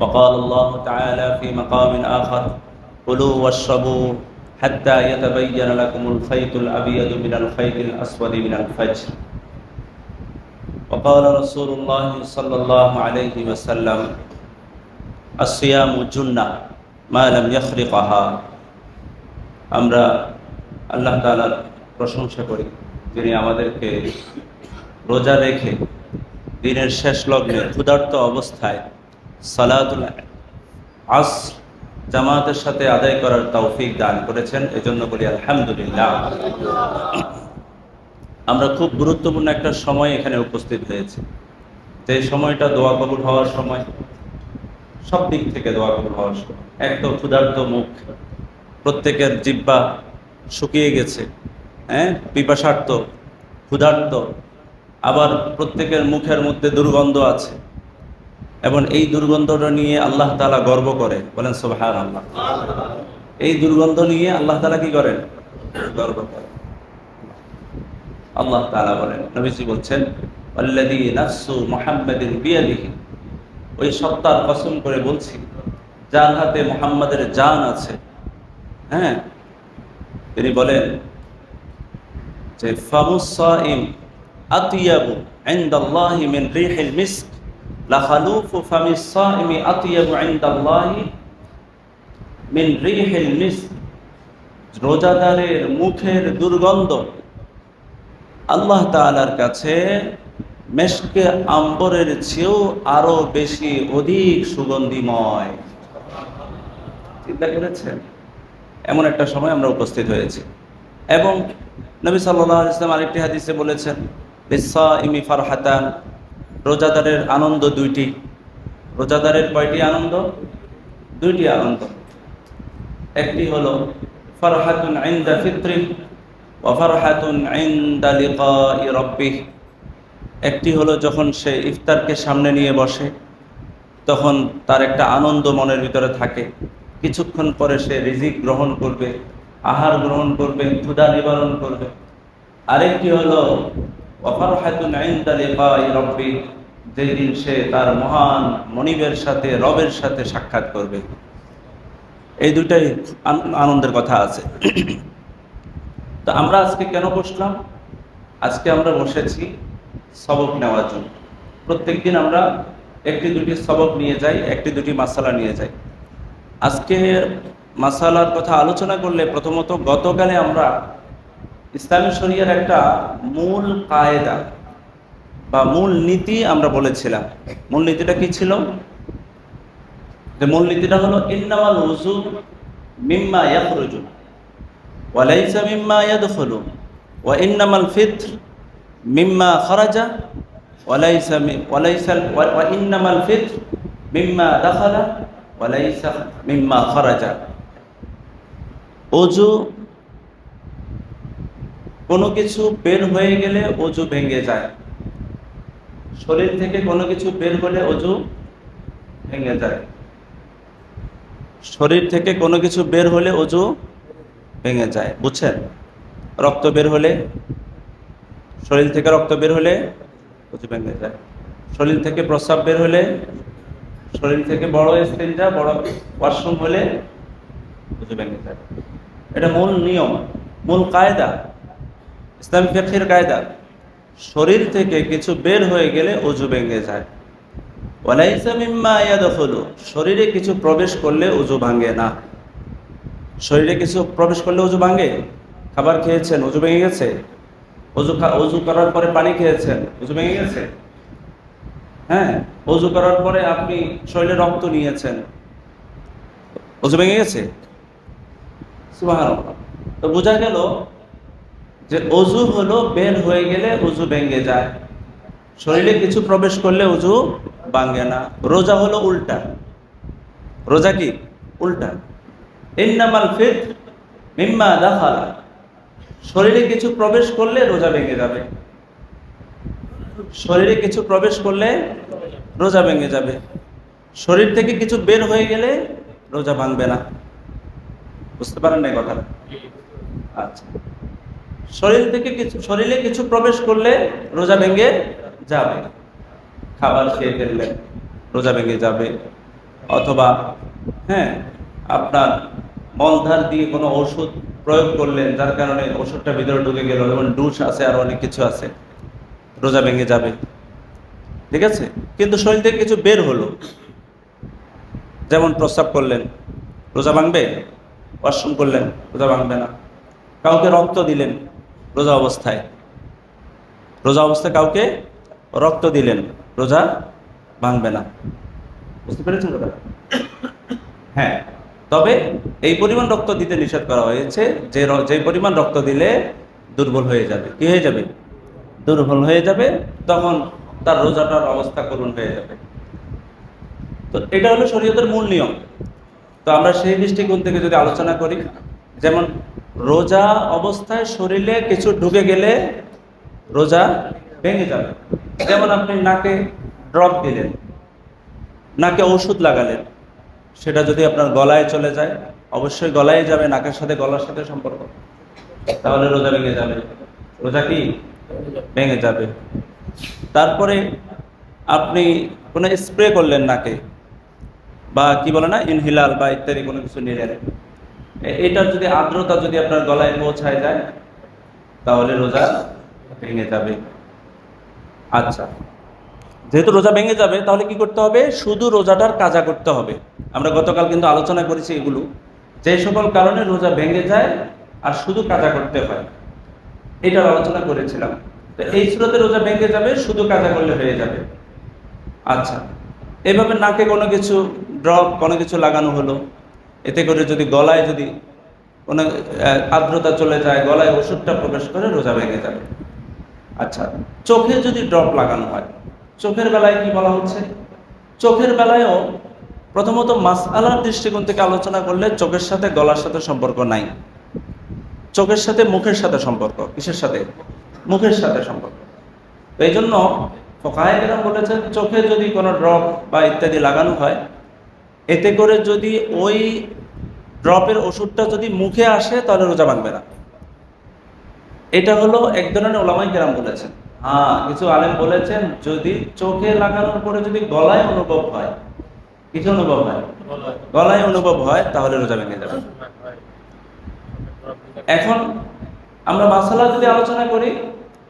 وقال الله تعالى في مقام آخر كلوا واشربوا حتى يتبين لكم الخيط الأبيض من الخيط الأسود من الفجر وقال رسول الله صلى الله عليه وسلم الصيام جنة ما لم يخرقها আমরা আল্লাহ তাআলার প্রশংসা করি যিনি আমাদেরকে রোজা রেখে দিনের শেষ লগ্নে ক্ষুধার্ত অবস্থায় সালাতুল আস জামাতের সাথে আদায় করার তৌফিক দান করেছেন। এজন্য বলি আলহামদুলিল্লাহ। আমরা খুব গুরুত্বপূর্ণ একটা সময় এখানে উপস্থিত হয়েছে। যে সময়টা দোয়া কবুল হওয়ার সময়, সব দিক থেকে দোয়া কবুল হওয়ার সময়। এক তো ক্ষুধার্ত মুখ, প্রত্যেকের জিব্বা শুকিয়ে গেছে হ্যাঁ পিপাসার্থ, ক্ষুধার্ত, আবার প্রত্যেকের মুখের মধ্যে দুর্গন্ধ আছে। এবং এই দুর্গন্ধটা নিয়ে আল্লাহ তালা গর্ব করে। বলেন সোহার আল্লাহ এই দুর্গন্ধ নিয়ে আল্লাহ তালা কি করেন? গর্ব করে। আল্লাহ তালা বলেন, নবীজি বলছেন ওই সত্তার করে বলছি, যার হাতে মোহাম্মদের জান আছে হ্যাঁ? তিনি বলেন যে ফামুসাইম আতিয়াবু মিন রিহিল মিস্ক। ইনদাল্লাহি মিন রিহিল মিস্ক। রোজাদারের মুখের দুর্গন্ধ আল্লাহ তাআলার কাছে মেশকে আম্বরের চেয়েও আরও বেশি অধিক সুগন্ধিময়। চিন্তা করেছেন? এমন একটা সময় আমরা উপস্থিত হয়েছি। এবং নবী সাল্লাহ ইসলাম আরেকটি হাদিসে বলেছেন ইমি ফারহাতান রোজাদারের আনন্দ দুইটি। রোজাদারের কয়টি আনন্দ? দুইটি আনন্দ। একটি হল, ফারহাতুন আইন্দা ফিত্রি ওয়া ফারহাতুন আইন্দা রব্বিহ একটি হলো, যখন সে ইফতারকে সামনে নিয়ে বসে, তখন তার একটা আনন্দ মনের ভিতরে থাকে। কিছুক্ষণ পরে সে রিজিক গ্রহণ করবে, আহার গ্রহণ করবে, ক্ষুধা নিবারণ করবে। আরেকটি হলো যেই সে তার মহান মনিবের সাথে, রবের সাথে সাক্ষাৎ করবে। এই দুটাই আনন্দের কথা আছে। তো আমরা আজকে কেন বসলাম? আজকে আমরা বসেছি সবক নেওয়ার জন্য। প্রত্যেকদিন আমরা একটি দুটি সবক নিয়ে যাই, একটি দুটি মাসালা নিয়ে যাই। আজকে মাসালার কথা আলোচনা করলে প্রথমত গতকালে আমরা ইসলামী শরিয়ার একটা মূল কায়দা বা মূল নীতি আমরা বলেছিলাম। মূল নীতিটা কি ছিল? যে মূল নীতিটা হলো, ইন্নামাল উজু মিম্মা ইয়াখরুজু ওয়ালাইসা মিম্মা ইয়াদখুলু ওয়া ইন্নামাল ফিত্র মিম্মা খরাজা ওয়ালাইসা ওয়ালাইসা ওয়া- ওয়া ইন্নামাল ফিত্র মিম্মা দাখালা ওয়ালাইসা মিম্মা খরাজা। অজু কোনো কিছু বের হয়ে গেলে অজু ভেঙে যায়। শরীর থেকে কোনো কিছু বের হলে অজু ভেঙে যায়। শরীর থেকে কোনো কিছু বের হলে অজু ভেঙে যায়, বুঝছেন? রক্ত বের হলে, শরীর থেকে রক্ত বের হলে অজু ভেঙে যায়। শরীর থেকে প্রস্রাব বের হলে, শরীর থেকে বড় স্তেঞ্জা বড় ওয়াশরুম হলে অজু ভেঙে যায়। এটা মূল নিয়ম, মূল কায়দা। ইসলাম ফেকের কায়দা, শরীর থেকে কিছু বের হয়ে গেলে অজু ভেঙে যায়। শরীরে কিছু প্রবেশ করলে অজু ভাঙে না। শরীরে কিছু প্রবেশ করলে অজু ভাঙে? খাবার খেয়েছেন, অজু ভেঙে গেছে? অজু অজু করার পরে পানি খেয়েছেন, অজু ভেঙে গেছে? হ্যাঁ অজু করার পরে আপনি শরীরে রক্ত নিয়েছেন, অজু ভেঙে গেছে? তো বোঝা গেল যে অজু হলো বের হয়ে গেলে অজু ভেঙে যায়। শরীরে কিছু প্রবেশ করলে অজু ভাঙে না। রোজা হলো উল্টা। রোজা কি? উল্টা। ইন্নামাল ফিত মিম্মা দাখালা। শরীরে কিছু প্রবেশ করলে রোজা ভেঙে যাবে। শরীরে কিছু প্রবেশ করলে রোজা ভেঙে যাবে। শরীর থেকে কিছু বের হয়ে গেলে রোজা ভাঙবে না। বুঝতে পারেন না কথাটা? আচ্ছা। শরীর থেকে কিছু, শরীরে কিছু প্রবেশ করলে রোজা ভেঙে যাবে। খাবার খেয়ে ফেললেন রোজা ভেঙে যাবে। অথবা হ্যাঁ আপনার মলধার দিয়ে কোনো ওষুধ প্রয়োগ করলেন, যার কারণে ওষুধটা ভিতরে ঢুকে গেল যেমন ডুস আছে আর অনেক কিছু আছে, রোজা ভেঙে যাবে। ঠিক আছে? কিন্তু শরীর থেকে কিছু বের হলো। যেমন প্রস্রাব করলেন, রোজা ভাঙবে? ওয়াশরুম করলেন, রোজা ভাঙবে না। কাউকে রক্ত দিলেন রোজা অবস্থায়। রোজা অবস্থায় কাউকে রক্ত দিলেন, রোজা ভাঙবে না। বুঝতে পেরেছেন কথা হ্যাঁ তবে এই পরিমাণ রক্ত দিতে নিষেধ করা হয়েছে, যে যে পরিমাণ রক্ত দিলে দুর্বল হয়ে যাবে। কি হয়ে যাবে? দুর্বল হয়ে যাবে, তখন তার রোজাটার অবস্থা করুণ হয়ে যাবে। তো এটা হলো শরীয়তের মূল নিয়ম। তো আমরা সেই দৃষ্টিকোণ থেকে যদি আলোচনা করি, যেমন রোজা অবস্থায় শরীরে কিছু ঢুকে গেলে রোজা ভেঙে যাবে। যেমন আপনি নাকে ড্রপ দিলেন, নাকে ওষুধ লাগালেন, সেটা যদি আপনার গলায় চলে যায়, অবশ্যই গলায় যাবে, নাকের সাথে, গলার সাথে সম্পর্ক। তাহলে রোজা ভেঙে যাবে। রোজা কি? ভেঙে যাবে। তারপরে আপনি কোনো স্প্রে করলেন নাকে, বা কি বলে না, ইনহিলাল বা ইত্যাদি কোনো কিছু নিলেন এটার যদি আর্দ্রতা যদি আপনার গলায় পৌঁছায় যায়, তাহলে রোজা ভেঙে যাবে। আচ্ছা যেহেতু রোজা ভেঙে যাবে, তাহলে কি করতে হবে? শুধু রোজাটার কাজা করতে হবে। আমরা গতকাল কিন্তু আলোচনা করেছি এগুলো। যে সকল কারণে রোজা ভেঙে যায় আর শুধু কাজা করতে হয়, এটার আলোচনা করেছিলাম। তো এই স্রোতে রোজা ভেঙে যাবে, শুধু কাজা করলে হয়ে যাবে। আচ্ছা এভাবে নাকে কোনো কিছু ড্রপ কোনো কিছু লাগানো হলো? এতে করে যদি গলায় যদি কোনো আর্দ্রতা চলে যায়, গলায় ওষুধটা প্রবেশ করে, রোজা ভেঙে যাবে। আচ্ছা চোখে যদি ড্রপ লাগানো হয়, চোখের বেলায় কি বলা হচ্ছে? চোখের বেলায়ও প্রথমত মাসআলার দৃষ্টিকোণ থেকে আলোচনা করলে চোখের সাথে গলার সাথে সম্পর্ক নাই। চোখের সাথে মুখের সাথে সম্পর্ক, কিসের সাথে? মুখের সাথে সম্পর্ক। এই জন্য ফোকাহেরা বলেছেন, চোখে যদি কোনো ড্রপ বা ইত্যাদি লাগানো হয় এতে করে যদি ওই ড্রপের ওষুধটা যদি মুখে আসে, তাহলে রোজা ভাঙবে না। এটা হলো এক ধরনের ওলামাই কেরাম বলেছেন। হ্যাঁ কিছু আলেম বলেছেন, যদি চোখে লাগানোর পরে যদি গলায় অনুভব হয়, কিছু অনুভব হয়? গলায় অনুভব হয়, তাহলে রোজা ভেঙে যাবে। এখন আমরা মাসালা যদি আলোচনা করি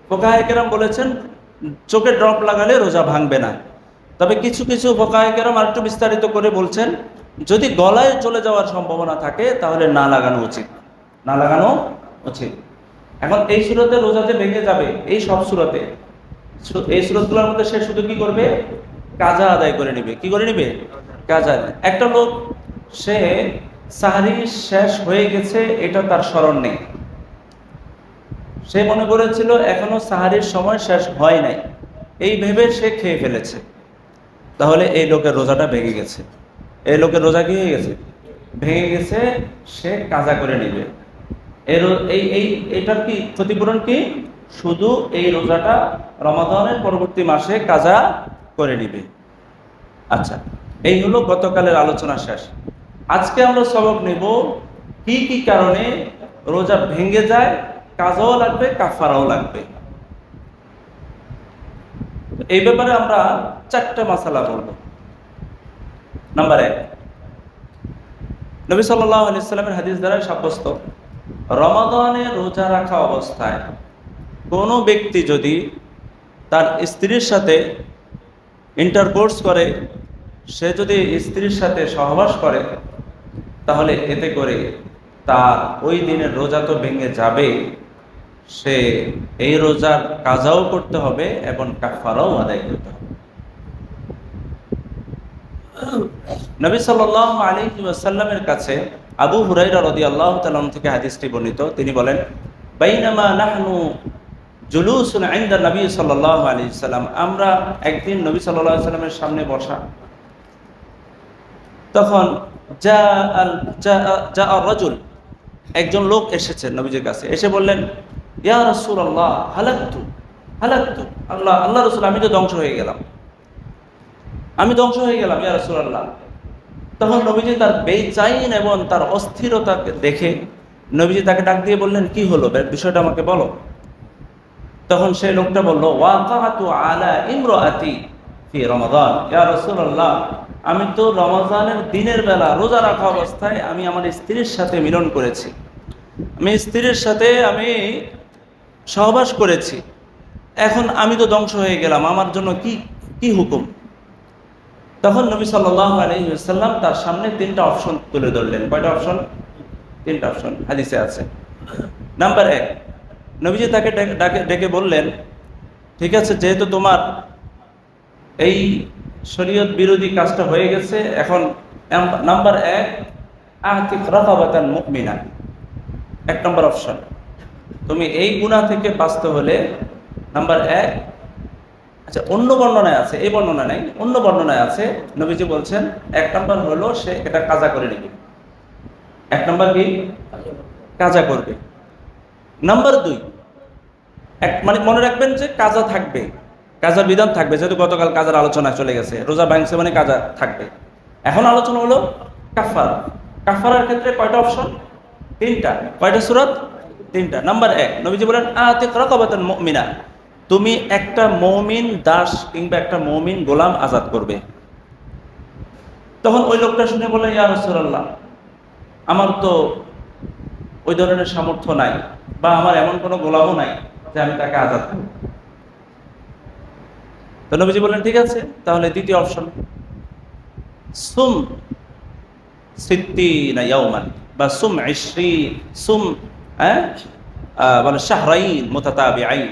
ফোকাহেকেরাম বলেছেন, চোখে ড্রপ লাগালে রোজা ভাঙবে না। তবে কিছু কিছু ফোকাহেকেরাম আর একটু বিস্তারিত করে বলছেন, যদি গলায় চলে যাওয়ার সম্ভাবনা থাকে, তাহলে না লাগানো উচিত। না লাগানো উচিত। এখন এই সুরতে রোজা যে ভেঙে যাবে, এই সব সুরতে এই সুরতগুলোর মধ্যে সে শুধু কি করবে? কাজা আদায় করে নিবে। কি করে নিবে? কাজা একটা লোক, সে সাহারি শেষ হয়ে গেছে, এটা তার স্মরণ নেই। সে মনে করেছিল, এখনও সাহারির সময় শেষ হয় নাই। এই ভেবে সে খেয়ে ফেলেছে। তাহলে এই লোকের রোজাটা ভেঙে গেছে। এই লোকের রোজা কি হয়ে গেছে? ভেঙে গেছে, সে কাজা করে নেবে। এই এই, এটার কি ক্ষতিপূরণ কি? শুধু এই রোজাটা রমাদানের পরবর্তী মাসে কাজা করে নিবে। আচ্ছা এই হলো গতকালের আলোচনা শেষ। আজকে আমরা সবক নেব কি কি কারণে রোজা ভেঙে যায়, কাজাও লাগবে, কাফারাও লাগবে। এই ব্যাপারে আমরা চারটা মাসালা বলব। নাম্বার এক, নবী সাল্লামের হাদিস দ্বারা সাব্যস্ত, রমাদানে রোজা রাখা অবস্থায় কোনো ব্যক্তি যদি তার স্ত্রীর সাথে ইন্টারকোর্স করে, সে যদি স্ত্রীর সাথে সহবাস করে, তাহলে এতে করে তার ওই দিনের রোজা তো ভেঙে যাবে সে এই রোজার কাজাও করতে হবে এবং কাফারাও আদায় করতে হবে। নবী সাল্লাহ আলী ওয়াসাল্লামের কাছে আবু হুরাইরা রদি আল্লাহ তালাম থেকে হাদিসটি বর্ণিত। তিনি বলেন, বাইনামা নাহনু জুলুসুন আইন্দা নবী সাল্লাহ আলী সাল্লাম আমরা একদিন নবী সাল্লাহ সাল্লামের সামনে বসা। তখন যা আল যা রজুল একজন লোক এসেছেন নবীজির কাছে। এসে বললেন ইয়া রসুল আল্লাহ হালাক্তু হালাক্তু। আল্লাহ আল্লাহ রসুল, আমি তো ধ্বংস হয়ে গেলাম। আমি ধ্বংস হয়ে গেলাম, ইয়া রসুল আল্লাহ তখন নবীজি তার বেচাইন এবং তার অস্থিরতাকে দেখে নবীজি তাকে ডাক দিয়ে বললেন, কি হলো? বিষয়টা আমাকে বলো। তখন সেই লোকটা বলল ওয়াকাতু আলা ইমরাতি ফি রমাদান। ইয়া রাসূলুল্লাহ, আমি তো রমজানের দিনের বেলা রোজা রাখা অবস্থায় আমি আমার স্ত্রীর সাথে মিলন করেছি। আমি স্ত্রীর সাথে আমি সহবাস করেছি। এখন আমি তো ধ্বংস হয়ে গেলাম, আমার জন্য কি কি হুকুম? তখন নবী আলহিসাল্লাম তার সামনে তিনটা অপশন তুলে ধরলেন। কয়টা অপশন? তিনটা অপশন হাদিসে আছে। নাম্বার এক, নবীজি তাকে ডেকে- ডাকে বললেন, ঠিক আছে, যেহেতু তোমার এই শরীয়ত বিরোধী কাজটা হয়ে গেছে, এখন নাম্বার এক আহতিক রাকাবাতান মুমিনা এক নম্বর অপশন। তুমি এই গুণা থেকে বাঁচতে হলে, নাম্বার এক আচ্ছা অন্য বর্ণনায় আছে, এই বর্ণনা নেই, অন্য বর্ণনায় আছে, নবীজি বলছেন, এক নম্বর হলো সে এটা কাজা করে নেবে। এক নম্বর কি? কাজা করবে। নাম্বার দুই, এক মানে মনে রাখবেন যে কাজা থাকবে, কাজার বিধান থাকবে, যেহেতু গতকাল কাজার আলোচনা চলে গেছে, রোজা ভাঙছে মানে কাজা থাকবে। এখন আলোচনা হলো কাফার। কাফারার ক্ষেত্রে কয়টা অপশন তিনটা। কয়টা সুরত? তিনটা। নাম্বার এক, নবীজি বলেন আতে রকাবাতান মুমিনা। তুমি একটা মৌমিন, দাস কিংবা একটা মৌমিন গোলাম আজাদ করবে। তখন ওই লোকটা শুনে বলে, ইয়া রাসূলুল্লাহ, আমার তো ওই ধরনের সামর্থ্য নাই বা আমার এমন কোনো গোলামও নাই যে আমি তাকে আজাদ করব। তো নবীজি বললেন, ঠিক আছে, তাহলে দ্বিতীয় অপশন। সুম সিদ্দিনা ইয়াউমান বা সুম ইশরি সুম হ্যাঁ? মানে শাহরাইন মোতাতাবিআইন।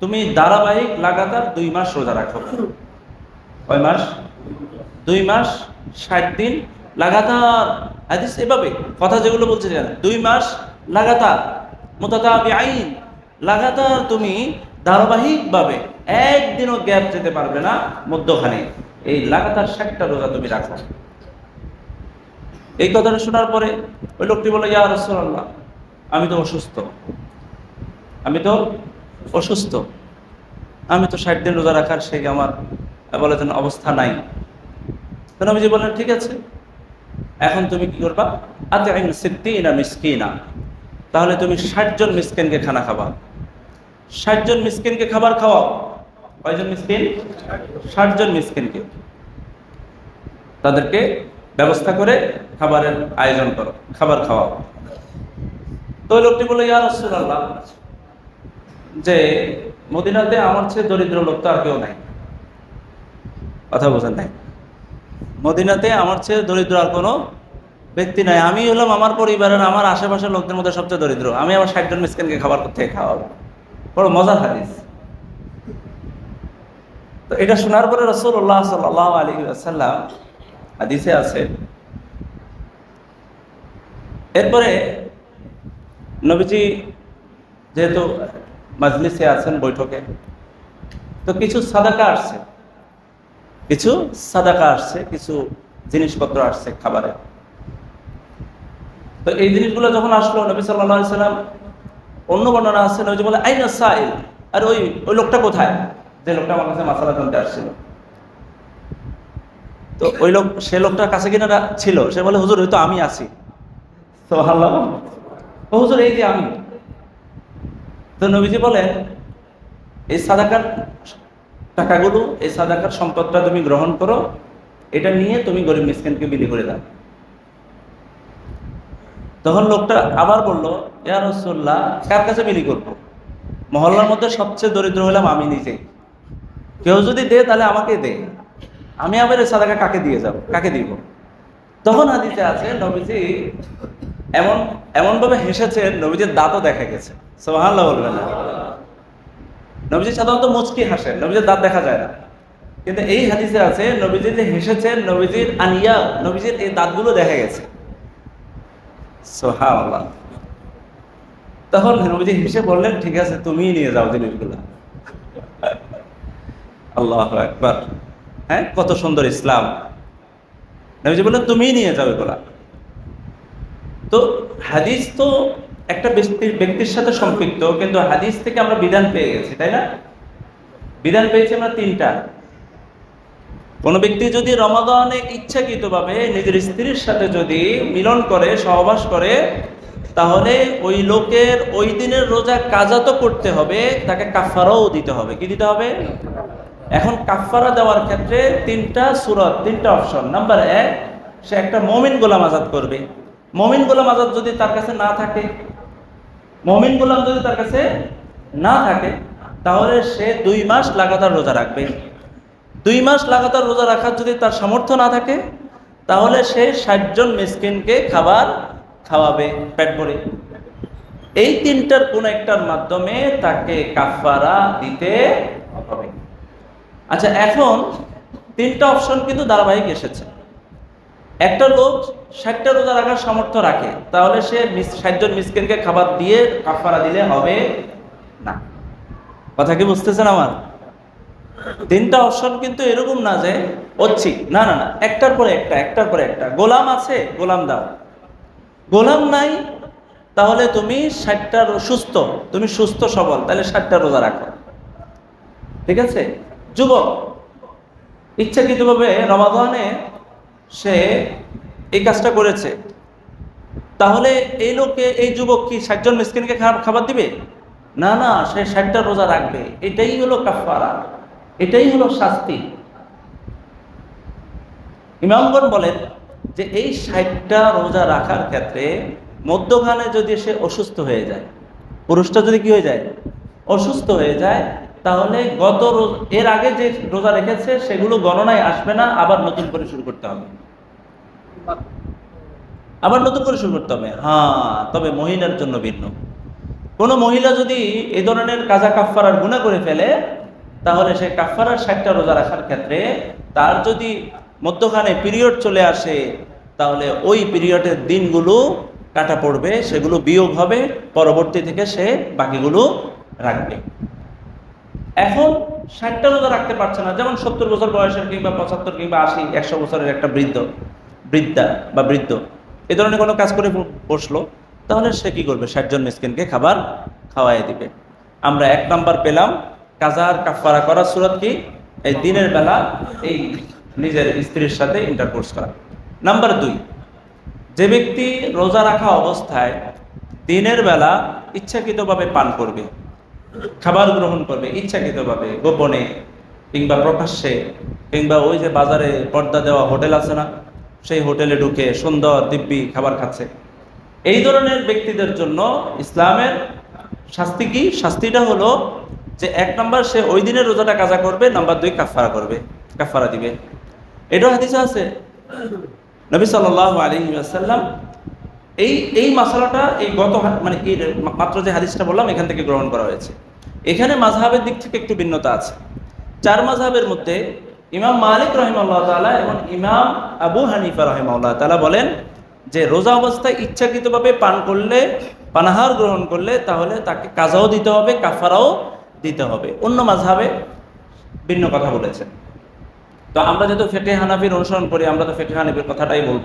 তুমি ধারাবাহিক লাগাতার দুই মাস রোজা রাখো। কয় মাস? দুই মাস, ষাট দিন লাগাতার। হাদিস এভাবে, কথা যেগুলো বলছে দুই মাস লাগাতার মোতাতাবি আইন লাগাতার তুমি ধারাবাহিকভাবে একদিনও গ্যাপ যেতে পারবে না মধ্যখানে। এই লাগাতার ষাটটা রোজা তুমি রাখো। এই কথাটা শোনার পরে ওই লোকটি বলে ইয়া রাসূলুল্লাহ আমি তো অসুস্থ। আমি তো অসুস্থ। আমি তো ষাট দিন রোজা রাখার সেই আমার বলে যেন অবস্থা নাই। তো নবীজি বললেন, ঠিক আছে। এখন তুমি কি করবা? আতে আইন সিদ্দিনা মিসকিনা। তাহলে তুমি ষাটজন মিসকিনকে খানা খাবা। ষাটজন মিসকিনকে খাবার খাওয়াও। কয়জন মিসকিন? ষাট জন মিসকিনকে। তাদেরকে ব্যবস্থা করে খাবারের আয়োজন করো, খাবার খাওয়াও। তো লোকটি বলে ইয়া রাসূলুল্লাহ। যে, মদিনাতে আমার চেয়ে দরিদ্র লোক তো আর কেউ নাই। কথা বোঝেন নাই? মদিনাতে আমার চেয়ে দরিদ্র আর কোনো ব্যক্তি নাই। আমি হলাম আমার পরিবারের আমার আশেপাশের লোকদের মধ্যে সবচেয়ে দরিদ্র। আমি আমার ষাট জন মিসকিনকে খাবার থেকে খাওয়াবো। বড় মজার হাদিস। তো এটা শোনার পরে রসুল্লাহ সাল্লাহ আলী আসাল্লাম হাদিসে আছে। এরপরে নবীজি যেহেতু মাজলিসে আছেন বৈঠকে, তো কিছু সাদাকা আসছে। কিছু সাদাকা আসছে, কিছু জিনিসপত্র আসছে খাবারে। তো এই জিনিসগুলো যখন আসলো, নবী সাল্লাহ সাল্লাম অন্য বর্ণনা আসছে নবীজি বলে, আইন সাইল? আর ওই ওই লোকটা কোথায়? যে লোকটা আমার কাছে মাসালা জানতে আসছিল। তো ওই লোক, সে লোকটার কাছে কিনা ছিল। সে বলে, হুজুর হয়তো আমি আছি। তো ভালো হুজুর, এই যে আমি। তো নবীজি বলেন এই সাদাকার টাকাগুলো, এই সাদাকার সম্পদটা তুমি গ্রহণ করো, এটা নিয়ে তুমি গরিব মিসকিনকে বিলি করে দাও। তখন লোকটা আবার বলল, ইয়া রসুল্লাহ কার কাছে বিলি করব? মহল্লার মধ্যে সবচেয়ে দরিদ্র হলাম আমি নিজে। কেউ যদি দে, তাহলে আমাকে দে। আমি আবার এই সাদাকা কাকে দিয়ে যাব, কাকে দিব? তখন হাদিসে আছে, নবীজি এমন এমন ভাবে হেসেছেন নবীজির দাঁতও দেখা গেছে। সোহাল্লাহ বলবেন না। নবীজি সাধারণত মুচকি হাসেন, নবীজির দাঁত দেখা যায় না। কিন্তু এই হাদিসে আছে, নবীজি যে হেসেছেন, নবীজির আনিয়া, নবীজির এই দাঁতগুলো দেখা গেছে। সোহাল্লাহ তখন নবীজি হেসে বললেন, ঠিক আছে, তুমিই নিয়ে যাও জিনিসগুলো। আল্লাহ একবার হ্যাঁ কত সুন্দর ইসলাম। নবীজি বললেন, তুমিই নিয়ে যাও এগুলা। তো হাদিস তো একটা ব্যক্তির ব্যক্তির সাথে সম্পৃক্ত, কিন্তু হাদিস থেকে আমরা বিধান পেয়ে গেছি, তাই না? বিধান পেয়েছি আমরা তিনটা। কোন ব্যক্তি যদি রমাদানে ইচ্ছাকৃতভাবে নিজের স্ত্রীর সাথে যদি মিলন করে, সহবাস করে, তাহলে ওই লোকের ওই দিনের রোজা কাজা তো করতে হবে, তাকে কাফারাও দিতে হবে। কি দিতে হবে? এখন কাফফারা দেওয়ার ক্ষেত্রে তিনটা সুরত, তিনটা অপশন। নাম্বার এক, সে একটা মমিন গোলাম আজাদ করবে। মমিন গোলাম আজাদ যদি তার কাছে না থাকে, মমিন গোলাম যদি তার কাছে না থাকে, তাহলে সে দুই মাস লাগাতার রোজা রাখবে। দুই মাস লাগাতার রোজা রাখার যদি তার সামর্থ্য না থাকে, তাহলে সে ষাটজন মিসকিনকে খাবার খাওয়াবে পেট ভরে। এই তিনটার কোন একটার মাধ্যমে তাকে কাফারা দিতে হবে। আচ্ছা এখন তিনটা অপশন কিন্তু ধারাবাহিক এসেছে। একটা লোক ষাটটা রোজা রাখার সামর্থ্য রাখে, তাহলে সে ষাটজন মিসকিনকে খাবার দিয়ে কাফারা দিলে হবে না। কথা কি বুঝতেছেন আমার? তিনটা অপশন কিন্তু এরকম না যে ঐচ্ছিক না না না, একটার পরে একটা, একটার পরে একটা। গোলাম আছে, গোলাম দাও। গোলাম নাই, তাহলে তুমি ষাটটা সুস্থ, তুমি সুস্থ সবল, তাহলে ষাটটা রোজা রাখো। ঠিক আছে? যুবক, ইচ্ছাকৃতভাবে রমাদানে সে এই কাজটা করেছে। তাহলে এই লোককে এই যুবক কি ষাটজন মিসকিনকে খাবার দিবে? না না, সে ষাটটা রোজা রাখবে। এটাই হলো কাফারা এটাই হলো শাস্তি। ইমামগণ বলেন যে এই ষাটটা রোজা রাখার ক্ষেত্রে মধ্যখানে যদি সে অসুস্থ হয়ে যায়, পুরুষটা যদি কি হয়ে যায়? অসুস্থ হয়ে যায় তাহলে গত এর আগে যে রোজা রেখেছে, সেগুলো গণনায় আসবে না, আবার নতুন করে শুরু করতে হবে। আবার নতুন করে শুরু করতে হবে। হ্যাঁ তবে মহিলার জন্য ভিন্ন। কোনো মহিলা যদি এই ধরনের কাজা কাফারার গুণা করে ফেলে, তাহলে সে কাফারার ষাটটা রোজা রাখার ক্ষেত্রে তার যদি মধ্যখানে পিরিয়ড চলে আসে, তাহলে ওই পিরিয়ডের দিনগুলো কাটা পড়বে, সেগুলো বিয়োগ হবে, পরবর্তী থেকে সে বাকিগুলো রাখবে। এখন ষাটটা রোজা রাখতে পারছে না। যেমন সত্তর বছর বয়সের কিংবা পঁচাত্তর কিংবা আশি, একশো বছরের একটা বৃদ্ধ, বৃদ্ধা বা বৃদ্ধ, এ ধরনের কোনো কাজ করে বসল, তাহলে সে কি করবে? ষাটজন মিসকিনকে খাবার খাওয়াই দিবে। আমরা এক নাম্বার পেলাম, কাজার কাফারা করার সুরত কি? এই দিনের বেলা এই নিজের স্ত্রীর সাথে ইন্টারকোর্স করা। নাম্বার দুই, যে ব্যক্তি রোজা রাখা অবস্থায় দিনের বেলা ইচ্ছাকৃতভাবে পান করবে খাবার গ্রহণ করবে, ইচ্ছাকৃতভাবে, গোপনে, কিংবা প্রকাশ্যে, কিংবা ওই যে বাজারে পর্দা দেওয়া হোটেল আছে না, সেই হোটেলে ঢুকে সুন্দর দিব্যি খাবার খাচ্ছে। এই ধরনের ব্যক্তিদের জন্য ইসলামের শাস্তি কি? শাস্তিটা হলো যে এক নম্বর সে ওই দিনের রোজাটা কাজা করবে, নাম্বার দুই কাফারা করবে কাফারা দিবে। এটা হাদিসে আছে। নবী সাল্লাহ আলী আসাল্লাম এই এই মশালাটা এই গত মানে এই মাত্র যে হাদিসটা বললাম, এখান থেকে গ্রহণ করা হয়েছে। এখানে মাঝহাবের দিক থেকে একটু ভিন্নতা আছে। চার মাঝহাবের মধ্যে ইমাম মালিক রহিমাল্লাহ তাআলা এবং ইমাম আবু হানিফা রহিমাল্লাহ তাআলা বলেন যে রোজা অবস্থায় ইচ্ছাকৃতভাবে পান করলে, পানাহার গ্রহণ করলে তাহলে তাকে কাজাও দিতে হবে, কাফারাও দিতে হবে। অন্য মাঝহাবে ভিন্ন কথা বলেছেন। তো আমরা যেহেতু ফেটে হানাফির অনুসরণ করি, আমরা তো ফেটে হানাফির কথাটাই বলব।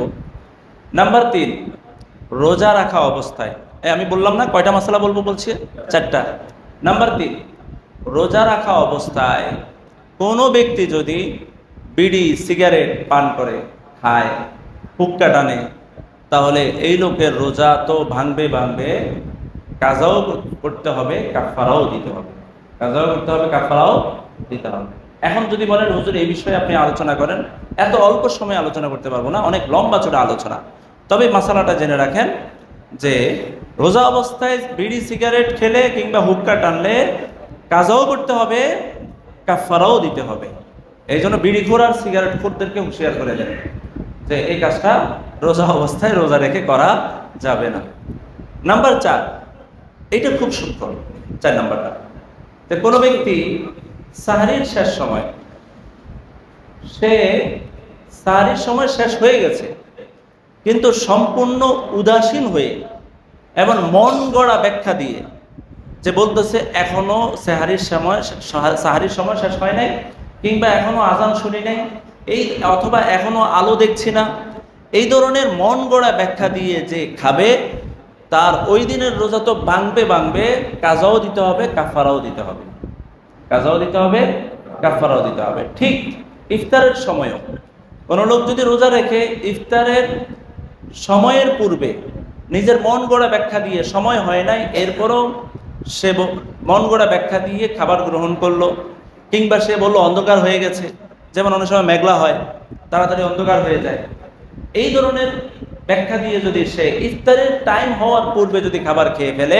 নাম্বার তিন রোজা রাখা অবস্থায়। আমি বললাম না, কয়টা মশলা বলব বলছি? চারটা। নাম্বার তিন, রোজা রাখা অবস্থায় কোনো ব্যক্তি যদি বিড়ি, সিগারেট পান করে, খায়, হুক্কা টানে, তাহলে এই লোকের রোজা তো ভাঙবে ভাঙবে, কাজাও করতে হবে কাফারাও দিতে হবে। কাজাও করতে হবে কাফারাও দিতে হবে। এখন যদি বলেন, হুজুর, এই বিষয়ে আপনি আলোচনা করেন, এত অল্প সময় আলোচনা করতে পারব না, অনেক লম্বা চড়া আলোচনা। তবে মশালাটা জেনে রাখেন যে রোজা অবস্থায় বিড়ি, সিগারেট খেলে কিংবা হুক্কা টানলে কাজাও করতে হবে কাফারাও দিতে হবে। এই জন্য বিড়ি খোর আর সিগারেট খোরদেরকে হুঁশিয়ার করে দেন যে এই কাজটা রোজা অবস্থায় রোজা রেখে করা যাবে না। নাম্বার চার এটা খুব সূক্ষ্ম, চার নাম্বারটা। যে কোনো ব্যক্তি সাহারির শেষ সময়, সে সাহারির সময় শেষ হয়ে গেছে কিন্তু সম্পূর্ণ উদাসীন হয়ে এবং মন গড়া ব্যাখ্যা দিয়ে যে বলতেছে, এখনও সাহারির সময় সাহারির সময় শেষ হয় নাই, কিংবা এখনও আজান শুনি নাই, এই অথবা এখনও আলো দেখছি না। এই ধরনের মন গড়া ব্যাখ্যা দিয়ে যে খাবে, তার ওই দিনের রোজা তো ভাঙবে ভাঙবে, কাজাও দিতে হবে কাফারাও দিতে হবে। কাজাও দিতে হবে কাফারাও দিতে হবে। ঠিক ইফতারের সময়ও। কোনো লোক যদি রোজা রেখে ইফতারের সময়ের পূর্বে নিজের মন গড়া ব্যাখ্যা দিয়ে সময় হয় নাই, এরপরও সে মন গড়া ব্যাখ্যা দিয়ে খাবার গ্রহণ করল, কিংবা সে বলল অন্ধকার হয়ে গেছে। যেমন অনেক সময় মেঘলা হয়, তাড়াতাড়ি অন্ধকার হয়ে যায়। এই ধরনের ব্যাখ্যা দিয়ে যদি সে ইফতারের টাইম হওয়ার পূর্বে যদি খাবার খেয়ে ফেলে,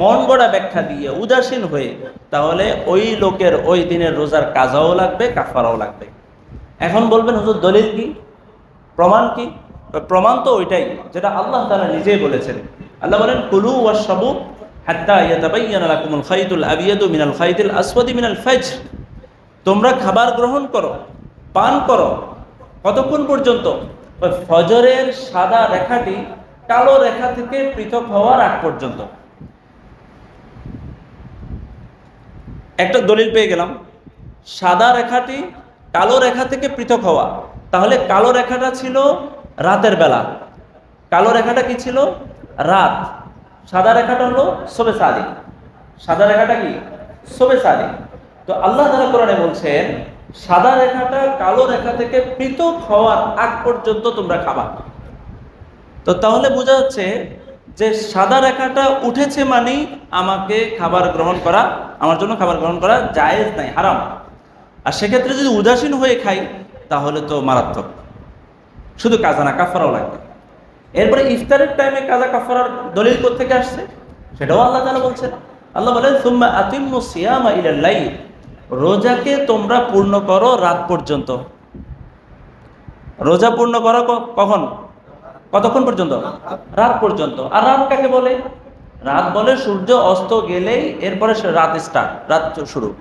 মন গড়া ব্যাখ্যা দিয়ে উদাসীন হয়ে, তাহলে ওই লোকের ওই দিনের রোজার কাজাও লাগবে, কাফারাও লাগবে। এখন বলবেন, হুজুর, দলিল কি? প্রমাণ কি? প্রমাণ তো ওইটাই, যেটা আল্লাহ তাআলা নিজেই বলেছেন। আল্লাহ বলেন, কুলু মিনাল ফাজর তোমরা খাবার গ্রহণ করো, পান করো, কতক্ষণ পর্যন্ত? ফজরের সাদা রেখাটি কালো রেখা থেকে পৃথক হওয়ার আগ পর্যন্ত। একটা দলিল পেয়ে গেলাম, সাদা রেখাটি কালো রেখা থেকে পৃথক হওয়া। তাহলে কালো রেখাটা ছিল রাতের বেলা। কালো রেখাটা কি ছিল? রাত। সাদা রেখাটা হলো সবে সাদি সাদা রেখাটা কি? সবে সাদি তো আল্লাহ তাআলা কোরআনে বলছেন, সাদা রেখাটা কালো রেখা থেকে পৃথক হওয়ার আগ পর্যন্ত তোমরা খাবা। তো তাহলে বোঝা যাচ্ছে যে সাদা রেখাটা উঠেছে মানেই আমাকে খাবার গ্রহণ করা, আমার জন্য খাবার গ্রহণ করা জায়েজ নাই, হারাম। আর সেক্ষেত্রে যদি উদাসীন হয়ে খাই, তাহলে তো মারাত্মক। শুধু কাজা না, কাফারাও লাগবে। এরপরে ইফতারের টাইমে কাজা, কাফারার দলিল থেকে আসছে? সেটাও আল্লাহ তাআলা বলছেন। আল্লাহ বলেন, সুম্মা আতিম্মু সিয়ামা ইলাল রোজাকে তোমরা পূর্ণ করো রাত পর্যন্ত। রোজা পূর্ণ করো কখন? কতক্ষণ পর্যন্ত? রাত পর্যন্ত। আর রাত কাকে বলে? রাত বলে সূর্য অস্ত গেলেই এরপরে রাত স্টার্ট রাত শুরু।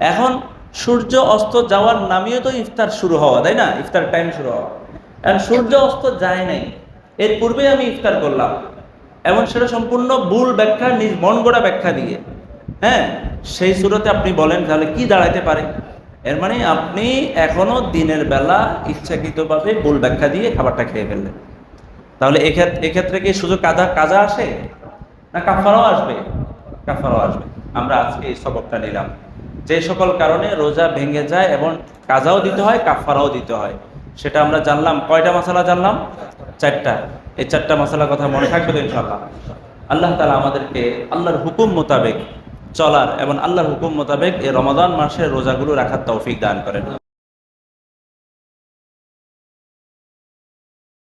এখন সূর্য অস্ত যাওয়ার নামিয়ে তো ইফতার শুরু হওয়া, তাই না? ইফতার টাইম শুরু হওয়া। এখন সূর্য অস্ত যায় নাই। এর পূর্বে আমি ইফতার করলাম। এবং সেটা সম্পূর্ণ ভুল ব্যাখ্যা, নিজ মন গড়া ব্যাখ্যা দিয়ে। হ্যাঁ সেই সুরতে আপনি বলেন, তাহলে কি দাঁড়াইতে পারে? এর মানে আপনি এখনও দিনের বেলা ইচ্ছাকৃতভাবে ভুল ব্যাখ্যা দিয়ে খাবারটা খেয়ে ফেললেন। তাহলে এক্ষেত্রে কি শুধু কাজা কাজা আসে? না কাফারাও আসবে? কাফারাও আসবে। আমরা আজকে এই সবকটা নিলাম। যে সকল কারণে রোজা ভেঙে যায় এবং কাজাও দিতে হয় কাফারাও দিতে হয়। সেটা আমরা জানলাম। কয়টা মশালা জানলাম? চারটা। এই চারটা মশালার কথা মনে থাকবে তো ইনশাল্লাহ আল্লাহ তালা আমাদেরকে আল্লাহর হুকুম মোতাবেক চলার এবং আল্লাহর হুকুম মোতাবেক এই রমাদান মাসের রোজাগুলো রাখার তৌফিক দান করেন।